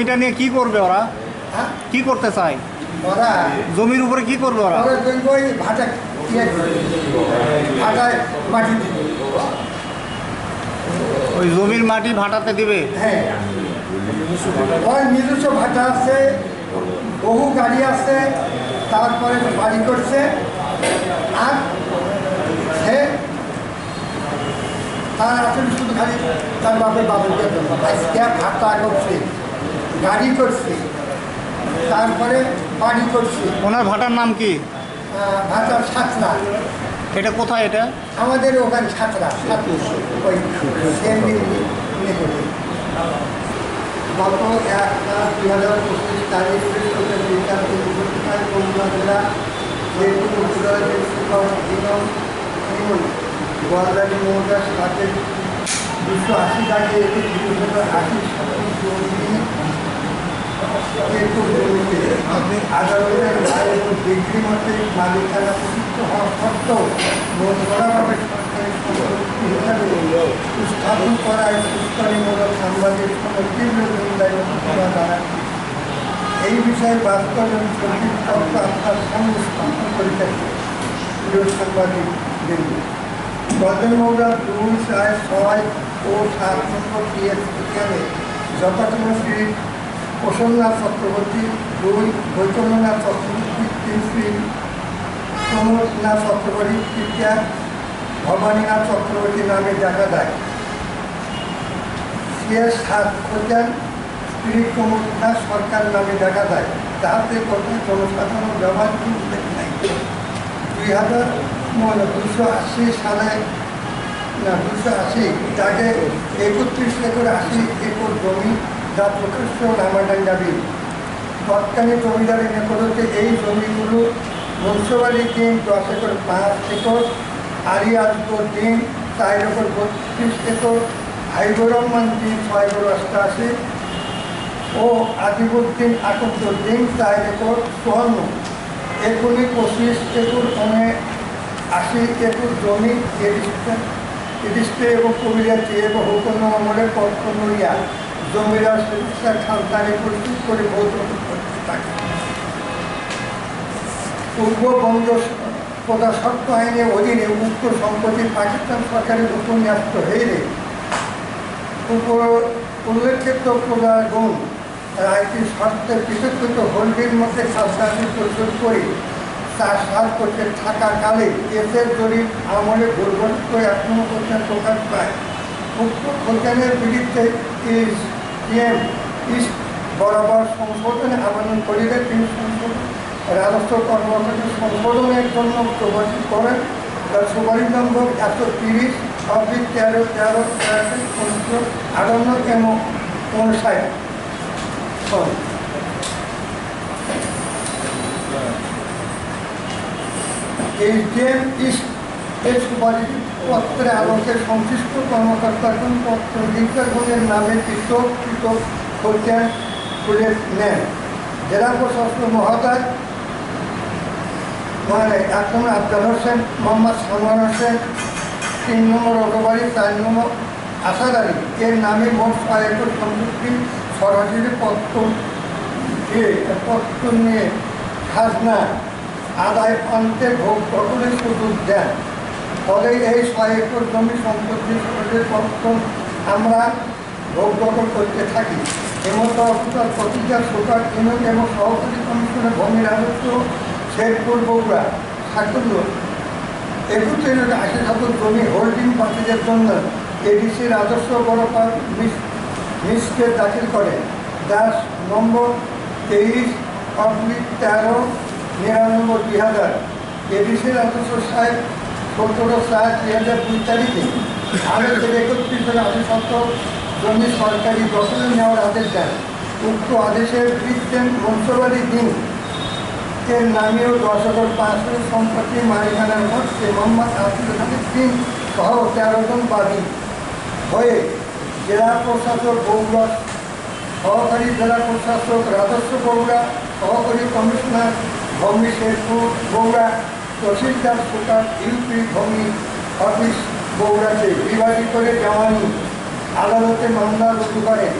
জমিটা নিয়ে কি করবে ওরা? হ্যাঁ? কি করতে চায়? ওরা জমির উপরে কি করবে ওরা? ভাটা ইয়ে ভাটায় মাটি ওই জমির মাটি ভাটাতে দিবে? হ্যাঁ। নিজস্ব ভাটা আছে বহু গাড়ি আছে তারপরে বাড়ি করছে আর সে তার আসলে শুধু খালি তার বাপের বাপের ভাটা করছে। গাড়ি করছে তারপরে বাড়ি করছে ওনার ভাটার নাম কি? ভাটার সাতরা। এটা কোথায় এটা? আমাদের ওখানে সাতরা সাতু ওই গত এক পাঁচ দুই হাজার পঁচিশ তারিখ জেলা গোয়ালদারি সাথে দুশো আশি টাকা একটি দুশো আশি শতাংশ একটু জমিতে আদালতের এবং ডিগ্রি মতে মালিকানা প্রযুক্ত হওয়া সত্ত্বেও মোটভাবে সরকারি সম্পত্তি হিসাবে স্থাপন উস্কানিমূলক সাংবাদিক কোনো তীব্র নিন্দায় করা এই বিষয়ে বাস্তব এবং তথ্য আপনার সামনে স্থাপন করিতেছে প্রিয় সাংবাদিক বৃন্দ গজল মৌলার দুই চার ছয় ও সাত নম্বর পিএস বিজ্ঞানে যথাক্রমে শ্রী প্রসন্ননাথ চক্রবর্তী দুই বৈতন্যনাথ চক্রবর্তী তিন শ্রী প্রমোদনাথ চক্রবর্তী তৃতীয়া ভবানীনাথ চক্রবর্তী নামে দেখা দেয় সিএস সাত খোঁজান স্ত্রী প্রমোদনাথ সরকার নামে দেখা দেয় তাহাতে কোথায় জনসাধারণ ব্যবহার উল্লেখ নাই। দুই হাজার দুশো আশি সালে, না দুশো আশি, তাকে একত্রিশ একর আশি একর জমি যা প্রকাশ্য নামাডাঙ্গা বিল তৎকালীন জমিদারের নিকটতে এই জমিগুলো বংশবাড়ি দিন দশ একর, পাঁচ একর, আরিয়াজপুর দিন চার একর, বত্রিশ একর হাইবুর দিন ছয় একর অষ্টাশি ও আজিবুদ্দিন আকবরুদ্দিন চার একর, চুয়ান্ন। একুনি পঁচিশ একর পনে আশি একর জমি এডিস্টে এবং কবিরাতি এবং হুকুম আমলের পক্ষ নড়িয়া জমিরা চিকিৎসা খানদানি প্রস্তুত করে ভৌত থাকে। পূর্ববঙ্গ প্রজাস্বত্ব আইনের অধীনে উক্ত সম্পত্তি পাকিস্তান সরকারের উপন্যাস্ত হইলে উপর উল্লেখিত প্রজাগণ রায়টির শর্তে পৃথকৃত হোল্ডির মধ্যে খাজনাটি পরিশোধ করে চাষবাস করতে থাকাকালে এসের জরিপ আমলে দুর্গঠিত এখনও পর্যন্ত প্রকাশ পায়। উক্ত খোঁজানের বিরুদ্ধে ইএম ইস্ট বরাবর সংশোধনে আবেদন করিলে তিনি সংশোধন রাজস্ব কর্মকর্তা সংশোধনের জন্য প্রবাসী করেন। তার সুপারিশ নম্বর একশো তিরিশ ছাব্বিশ তেরো তেরো উনিশশো আটান্ন এবং উনষাট এই জেম ইস্ট এর সুপারিশ পত্রে আলোকে সংশ্লিষ্ট কর্মকর্তা কর্মকর্তাগণ পত্র লিঙ্কারগণের নামে পৃথক পৃথক খোঁজেন খুলে নেন। জেলা প্রশাসক মহোদয় মানে এক নম্বর আফজাল হোসেন, মোহাম্মদ সালমান হোসেন, তিন নম্বর অটোবাড়ি চার নম্বর আলী এর নামে মোট ছয় একর সম্পত্তি সরাসরি পত্র দিয়ে, পত্র নিয়ে খাজনা আদায় প্রান্তে ভোগ দখলের সুযোগ দেন। ফলে এই ছয় একর জমি সম্পত্তি পত্র আমরা ভোগ দখল করতে থাকি। হেমন্ত অফিসার প্রতিকার সুপার ইউনিয়ন এবং সহকারী কমিশনের ভূমি রাজস্ব শেরপুর বগুড়া। সাকুল্য একত্রিশ আশি শতক জমি হোল্ডিং পার্টিদের জন্য এডিসি রাজস্ব বড়পার মিসকে দাখিল করে। দাস নম্বর তেইশ অব্লিক তেরো নিরানব্বই দুই হাজার। এডিসি রাজস্ব সাহেব সতেরো সাত দুই হাজার দুই তারিখে আদেশের একত্রিশ আশি শতক জমি সরকারি দখলে নেওয়ার আদেশ দেন উক্ত আদেশের বিরুদ্ধে বংশবাড়ি দিন এর নামেও দশ হাজার পাঁচশো সম্পত্তি মালিকানার মধ্যে মোহাম্মদ আব্দুল হামিদ সিং সহ তেরো জন বাদী। হয়ে জেলা প্রশাসক বগুড়া, সহকারী জেলা প্রশাসক রাজস্ব বগুড়া, সহকারী কমিশনার ভূমি শেরপুর বগুড়া তহসিলদার সুপার ইউপি ভূমি অফিস বগুড়াতে বিভাজিত করে দেওয়ানি আদালতে মামলা রুজু করেন।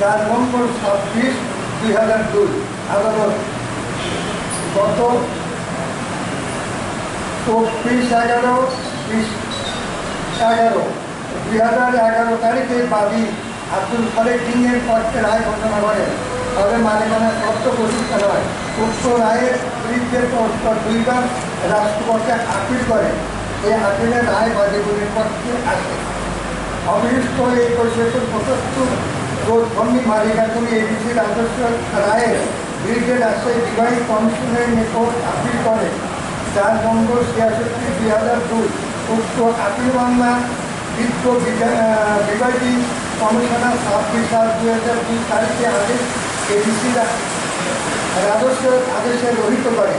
যার নম্বর ছাব্বিশ দুই হাজার দুই আদালত গত চব্বিশ এগারো এগারো দুই হাজার এগারো তারিখে বাদী আব্দুল খালেক সিংয়ের পক্ষে রায় ঘোষণা করেন। তবে মালিকানা শর্ত প্রতিষ্ঠা হয় উক্ত রায়ের বিরুদ্ধে পরস্পর দুইবার রাষ্ট্রপক্ষে আপিল করে। এই আপিলের রায় বাদীগুলির পক্ষে আসে। অভিযুক্ত এই পরিষদের পঁচাত্তর ভূমি মালিকানা এবিসি রাজস্ব রায়ের বিরুদ্ধে রাজশাহী বিবাহী কমিশনের নিকট আপিল করে। যার নম্বর ছিয়াষট্টি দুই হাজার দুই উক্ত আপিল মামলা বিজ্ঞ বিবাহী কমিশনার ছাব্বিশ সাত দুই হাজার দুই তারিখে আদেশ এবিসি রাজস্ব আদেশে রহিত করে।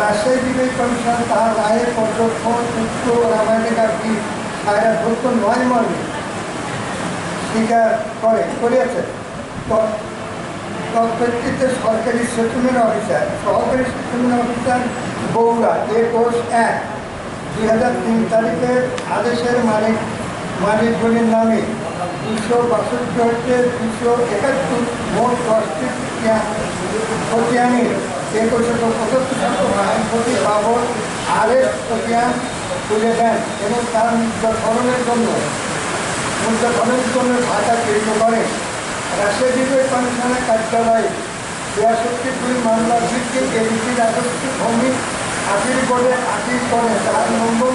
রাজশাহী বিবাহী কমিশন তার রায়ের পর্যবেক্ষণ উক্ত রামায়ণিকার কি সায়রা ধরত নয় মর্মে স্বীকার করে, করিয়াছে। তৎপ্রেক্ষিতে সরকারি সেটলমেন্ট অফিসার সহকারী সেটলমেন্ট অফিসার বগুড়া একুশ এক। দুই হাজার তিন তারিখের আদেশের মালিক, মালিকগুলির নামে দুশো বাষট্টি হচ্ছে দুশো একাত্তর মোট দশটি খতিয়ানি একুশশো পঁচাত্তর সম্পত্তি বাবদ আরেক খতিয়ান তুলে দেন এবং তার নির্যাতনের জন্য উদ্যাপনের জন্য ভাতা গৃহীত করেন রাজশাহী বিভাগ কমিশনের কার্যালয়ে ছিয়াষট্টি দুই মামলার ভিত্তি এডিসি রাজস্ব ভূমি আপিল করে আপিল করে তার নম্বর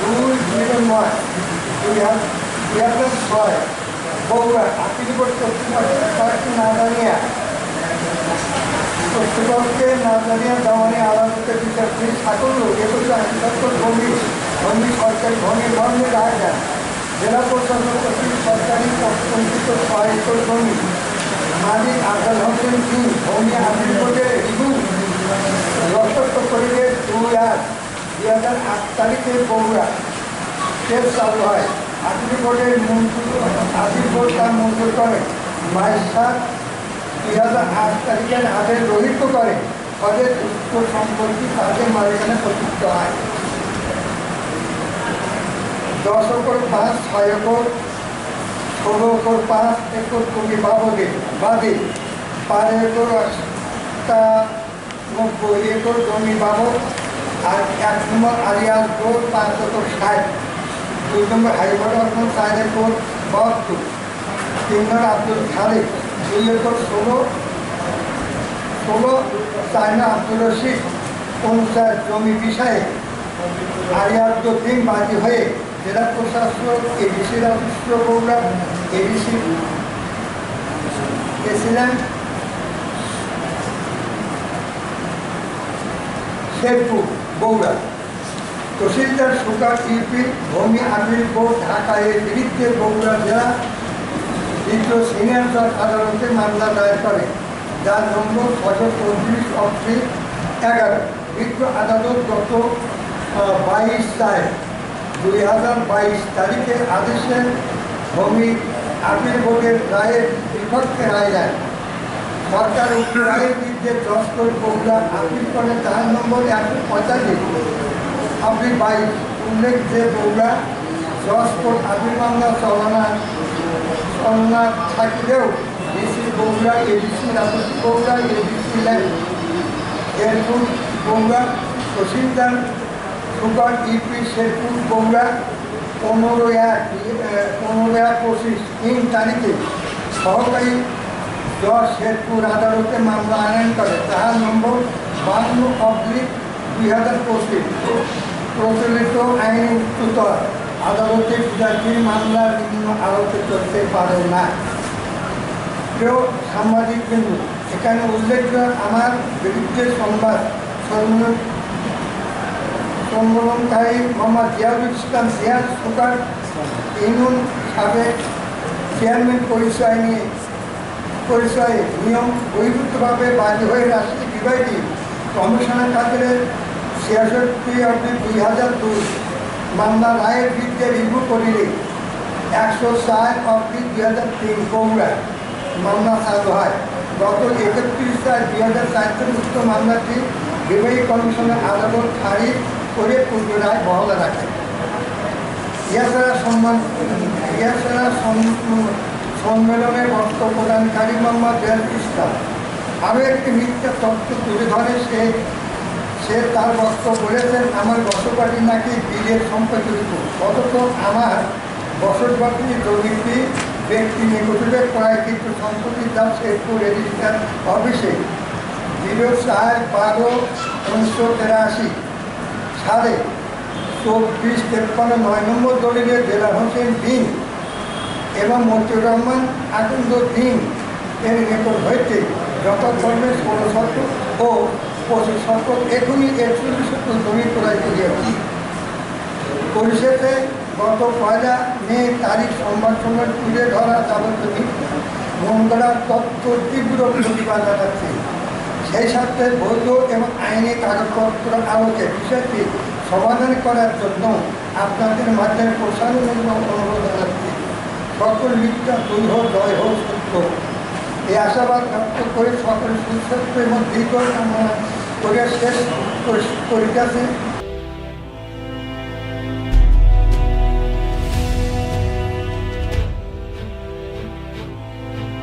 দুই জিরো নয় দুই হাজার হাজার ছয় বগুড়া আপিল করে কর্তৃপক্ষের না জানিয়া। কর্তৃপক্ষকে না জানিয়া দেওয়ানি আদালতে বিচারপতি সাকল্য একুশে আইনসত্তর ভূমি ভূমি সরকারি ভূমি ভূমি রায় জেলা প্রশাসন কর্তৃক সরকারি পঞ্চিত ছয় একর ভূমি মালিক আফজাল হোসেন সিং ভূমি আপিল কোর্টে রিভিউ দর্শক করিলে দুই আট দুই হাজার আট তারিখে বগুড়া। কেস চালু হয়। আপিল কোর্টের মঞ্জুর আপিল কোর্ট তা মঞ্জুর করে। বাইশ সাত দুই হাজার আট তারিখের আদেশ রহিত করে। ফলে উক্ত সম্পত্তি তাদের মালিকানা প্রতিষ্ঠিত হয়। দশ একর পাঁচ, ছয় একর, ষোলো একর পাঁচ, একর কবি বাবদে, বাদে। পাঁচ একর আটটা, নব্বই একর জমি বাবদ। আর এক নম্বর আলিয়াস রোড পাঁচ একর ষাট। দুই নম্বর হাইওয়ে রকম চার একর বাহাত্তর। তিন নম্বর আব্দুল খালেক দুই একর ষোলো। ষোলো, চায়না আব্দুল রশিদ অনুসার জমি বিষয়ে আলিয়াদ্দিন বাজি হয়ে জেলা প্রশাসক, এডিসি রাজস্ব প্রোগ্রাম এডিসি গেছিলেন শেরপুর, বগুড়া। তহসিলদার সুকার ইউপি ভূমি আমির বোর্ড ঢাকা এর বিরুদ্ধে বগুড়া জেলা দ্বিতীয় সিনিয়র জজ আদালতে মামলা দায়ের করে, যার নম্বর ছশো চৌত্রিশ অফি এগারো বিজ্ঞ আদালত গত বাইশ চার দুই হাজার বাইশ তারিখে আদেশে ভূমি আপিল বোর্ডের রায়ের বিপক্ষে রায় দেয়। সরকার উক্ত রায়ের বিরুদ্ধে জজ করে বগুড়া আপিল করে, তার নম্বর একশো পঁয়তাল্লিশ। আপনি বাইশ উল্লেখ যে বগুড়া জজ কোর্ট আপিল মামলা চলনা চলনা থাকলেও ডিসি বগুড়া এডিসি রাজস্ব বগুড়া এডিসি ল্যান্ড শেরপুর বগুড়া তহসিলদার সুপার ইপি শেরপুর বগুড়া পনেরো এক পনেরো এক পঁচিশ তিন তারিখে সহকারী জজ শেরপুর আদালতে মামলা আনয়ন করে। তাহার নম্বর বান্ন অব্লিক প্রচলিত আইন আদালতে বিচারপতির মামলা নিম্ন আদালতে করতে পারে না। প্রিয় সাংবাদিক বিন্দু, এখানে উল্লেখ্য আমার বিরুদ্ধে সংবাদ সম্মেলন সম্মেলনকারী মোহাম্মদ জিয়াউল ইসলাম জিয়াদ সুকার ইউনিয়ন সাবেক চেয়ারম্যান পরিচয় নিয়ে পরিচয়ে নিয়ম বহির্ভূতভাবে বাদী হয়ে রাষ্ট্রীয় বিবাহী কমিশনের কাছে ছিয়াষট্টি অব্দি দুই হাজার দুই। মামলা রায়ের বিরুদ্ধে রিভিউ করিলে একশো চার অব্দি দুই হাজার তিন বগুড়ায় মামলা চালু হয়। গত একত্রিশ চার দুই হাজার চার উক্ত মামলাটি বিবাহী কমিশনের আদালত খারিজ করে পূর্ব রায় বহাল রাখে। এছাড়া সম্মান এছাড়া সম্মেলনে বক্তব্য প্রদানকারী মোহাম্মদ জয়াল ইসলাম। আরও একটি মিথ্যা তথ্য তুলে ধরে সে সে তার বক্তব্য বলেছেন, আমার বসবাটি নাকি বিলের সম্পর্কিত অথচ আমার বসতবাটি জমিটি ব্যক্তি নিকটে প্রায় কিছু সম্পত্তি দাম শেরপুর রেজিস্ট্রার অফিসে। জিরো চার বারো উনিশশো তেরাশি সালে চব্বিশ তেপ্পান্ন নয় নম্বর দলিলের জেলা হোসেন দিন এবং মতিউর রহমান আকন্দ দিন এর নিকট হইতে যথাক্রমে ষোলো শতক ও পঁচিশ শতক এখনই একচল্লিশ শতক জমি ক্রয় করিয়াছি পরিশেষে গত পয়লা মে তারিখ সোমবার সময় তুলে ধরা যাবতীয় মঙ্গলার তথ্য তীব্র প্রতিবাদ জানাচ্ছে। সেই সাথে বৈধ এবং আইনি কাগজপত্র আলোকে বিষয়টি সমাধান করার জন্য আপনাদের মাধ্যমে এবং অনুরোধ জানাচ্ছি। সকল মিথ্যা দুই হোক, জয় হোক, সত্য এই আশাবাদ ব্যক্ত করে সকল সুস্বাস্থ্য এবং দীর্ঘ কামনা করে শেষ করিতেছে